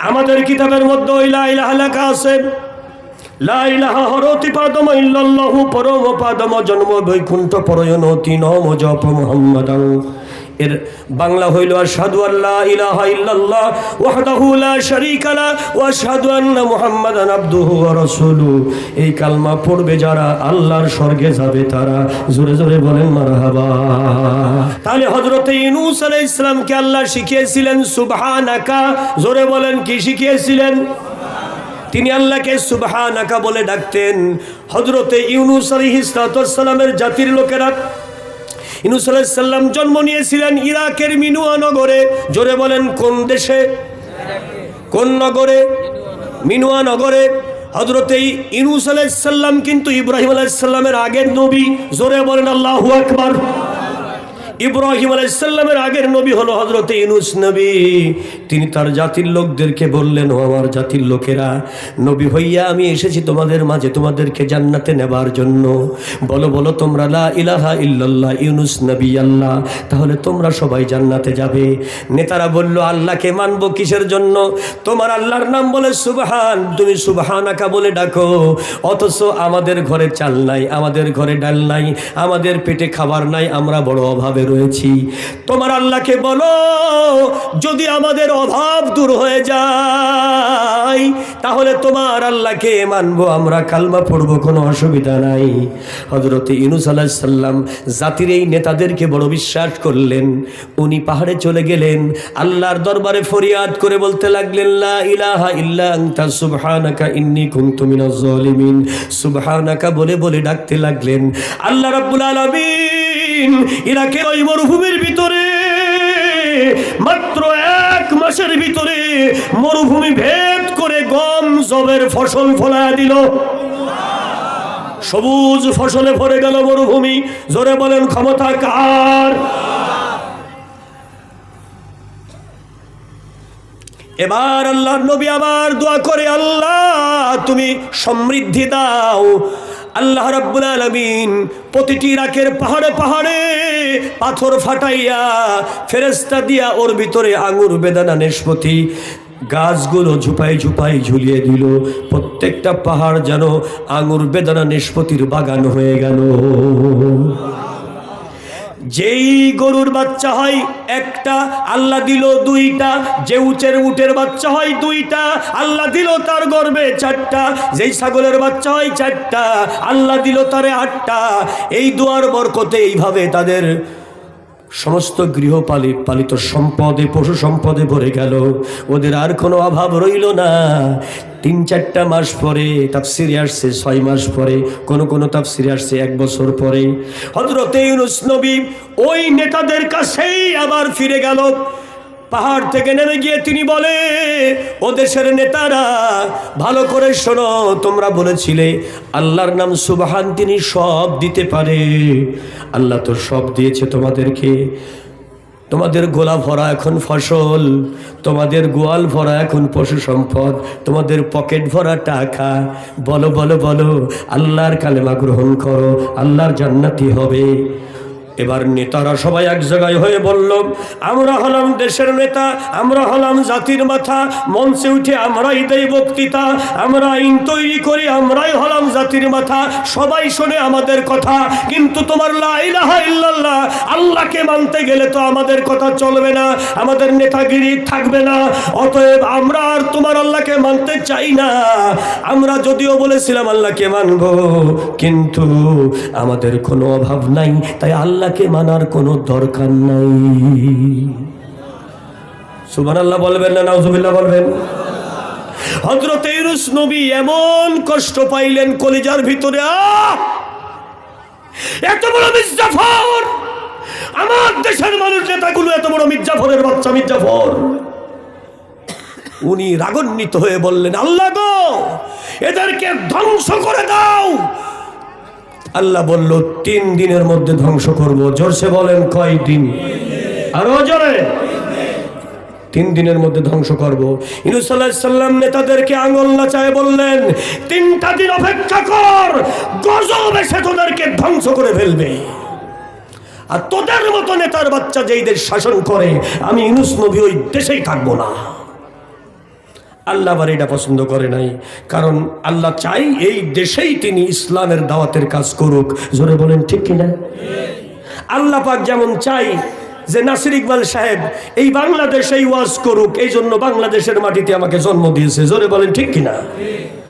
আমাদের কিতাবের মধ্যে ওই লাইলাহা লেখা আছে লাইলাহা পরম পাদম জন্ম বৈকুণ্ঠ পরয়ন নম জপ মুহাম্মাদান। এর বাংলা হইল আল্লাহ ইলাহা ইল্লাল্লাহ ওয়াহদাহু লা শারীকা লা ওয়া আন্না মুহাম্মাদান আবদুহু ওয়া এই কালমা পড়বে যারা, আল্লাহর স্বর্গে যাবে তারা। জোরে জোরে বলেন, মারহাবা। তাহলে হযরতে ইউনূস আলাইহিস আল্লাহ শিখিয়েছিলেন, সুবহানাকা। জোরে বলেন, কি শিখিয়েছিলেন? তিনি আল্লাহকে সুবহানাকা বলে ডাকতেন। হজরতে ইউনুস আলিহিসালামের জাতির লোকেরা ইউনুস আলাইসাল্লাম জন্ম নিয়েছিলেন ইরাকের মিনুয়া নগরে। জোরে বলেন, কোন দেশে? কোন নগরে? মিনুয়া নগরে। হজরতে ইনুস আলাইসাল্লাম কিন্তু ইব্রাহিম আলাইসাল্লামের আগের নবী। জোরে বলেন, আল্লাহ আকবার। ইব্রাহিম আলাইসাল্লামের আগের নবী হলো হজরতে ইনুস নবী। তিনি তার জাতির লোকদেরকে বললেন, ও আমার জাতির লোকেরা, নবী হইয়া আমি এসেছি তোমাদের মাঝে, তোমাদেরকে জান্নাতে নেবার জন্য। বলো বলো তোমরা, লা ইলাহা ইল্লাল্লাহ, ইউনুস নবী আল্লাহ, তাহলে তোমরা সবাই জান্নাতে যাবে। নেতারা বলল, আল্লাহকে মানব কিসের জন্য? তোমার আল্লাহর নাম বলে সুবহান, তুমি সুবহানাকা বলে ডাকো। অথচ আমাদের ঘরে চাল নাই, আমাদের ঘরে ডাল নাই, আমাদের পেটে খাবার নাই, আমরা বড় অভাবে রয়েছি। তোমার আল্লাহকে বলো, যদি আমাদের অভাব দূর হয়ে যায়, তাহলে তোমার আল্লাহকে মানবো আমরা, কালমা পড়ব, কোনো অসুবিধা নাই। হজরতে ইনুস আলাহ সাল্লাম জাতির এই নেতাদেরকে বড় বিশ্বাস করলেন। উনি পাহাড়ে চলে গেলেন, আল্লাহর দরবারে ফরিয়াদ করে বলতে লাগলেন, লা সুবহানাকা সুবহানাকা বলে বলে ডাকতে লাগলেন। আল্লাহ রাব্বুল আলামিন ইরাকের ওই মরুভূমির ভিতরে, মাত্র এক মাসের ভিতরে মরুভূমি ভেদ করে গম জবের ফসল ফলায়া দিল। সবুজ ফসলে ভরে গেল মরুভূমি। জোরে বলেন, ক্ষমতা কার? এবার আল্লাহ নবী আবার দোয়া করে, আল্লাহ, তুমি সমৃদ্ধি দাও। আল্লাহ রাব্বুল আলামিন প্রতিটি রাকের পাহাড়ে পাহাড়ে পাথর ফাটাইয়া ফেরেস্তা দিয়া ওর ভিতরে আঙুর বেদানা নিষ্পতি গাছগুলো ঝুপাই ঝুপাই ঝুলিয়ে দিল। প্রত্যেকটা পাহাড় যেন আঙুর বেদানা নিষ্পতির বাগান হয়ে গেল। যেই গরুর বাচ্চা হয়, একটা আল্লাহ দিল দুইটা, যে উচের উটের বাচ্চা হয় দুইটা, আল্লাহ দিল তার গর্বে চারটা, যেই ছাগলের বাচ্চা হয় চারটা, আল্লাহ দিল তারে আটটা। এই দুয়ার বরকতে এইভাবে তাদের সমস্ত গৃহপালিত পালিত সম্পদে, পশু সম্পদে ভরে গেল। ওদের আর কোনো অভাব রইল না। তিন চারটা মাস পরে, তাফসিরে আসছে, ছয় মাস পরে, কোন কোন তাফসিরে আসছে, এক বছর পরে। হজরতে ইউনুস নবী ওই নেতাদের কাছেই আবার ফিরে গেল। পাহাড় থেকে নেমে গিয়ে তিনি বলে, ও দেশের নেতারা, ভালো করে শোনো, তোমরা বলেছিলে, আল্লাহর নাম সুবাহান তিনি সব দিতে পারে। আল্লাহ তো সব দিয়েছে তোমাদেরকে। তোমাদের গোলা ভরা এখন ফসল, তোমাদের গোয়াল ভরা এখন পশু সম্পদ, তোমাদের পকেট ভরা টাকা। বলো বলো বলো, আল্লাহর কালেমা গ্রহণ করো, আল্লাহর জান্নাতি হবে। এবার নেতারা সবাই এক জায়গায় হয়ে বলল, আমরা হলাম দেশের নেতা, আমরা হলাম জাতির মাথা, মঞ্চে উঠে আমরাই দেই বক্তৃতা, আমরা আইন তৈরি করি, আমরাই হলাম জাতির মাথা, সবাই শোনে আমাদের কথা, কিন্তু তোমার লা ইল্লাল্লাহ, আল্লাহকে মানতে গেলে তো আমাদের কথা চলবে না, আমাদের নেতাগিরি থাকবে না, অতএব আমরা আর তোমার আল্লাহকে মানতে চাই না। আমরা যদিও বলেছিলাম, আল্লাহকে মানব, কিন্তু আমাদের কোনো অভাব নাই, তাই আল্লাহকে মানার কোনো দরকার নাই। সুবান আল্লাহ বলবেন না, নাউজুবিল্লাহ বলবেন। নবী এমন কষ্ট পাইলেন কলিজার ভিতরে এত বড় মির্জাফর! আমার দেশের মানুষ নেতাগুলো এত বড় মির্জাফরের বাচ্চা, মির্জাফর। উনি রাগান্বিত হয়ে বললেন, আল্লাহ গো, এদেরকে ধ্বংস করে দাও। আল্লাহ বলল, তিন দিনের মধ্যে ধ্বংস করব। জোরসে বলেন, কয় দিন? আরও জোরে। তিন দিনের মধ্যে ধ্বংস করব। ইনুসাল্লাম নেতাদেরকে আঙুল নাচায় বললেন, তিনটা দিন অপেক্ষা কর, গজব এসে তোদেরকে ধ্বংস করে ফেলবে। আর তোদের মতো নেতার বাচ্চা যেই দেশ শাসন করে, আমি ইনুস নবী ওই দেশেই থাকব না। আল্লাহ আবার এটা পছন্দ করে নাই। কারণ আল্লাহ চাই এই দেশেই তিনি ইসলামের দাওয়াতের কাজ করুক। জোরে বলেন, ঠিক কিনা? আল্লাহ পাক যেমন চাই যে নাসির ইকবাল সাহেব এই বাংলাদেশেই ওয়াজ করুক এই জন্য বাংলাদেশের মাটিতে আমাকে জন্ম দিয়েছে। জোরে বলেন, ঠিক কিনা?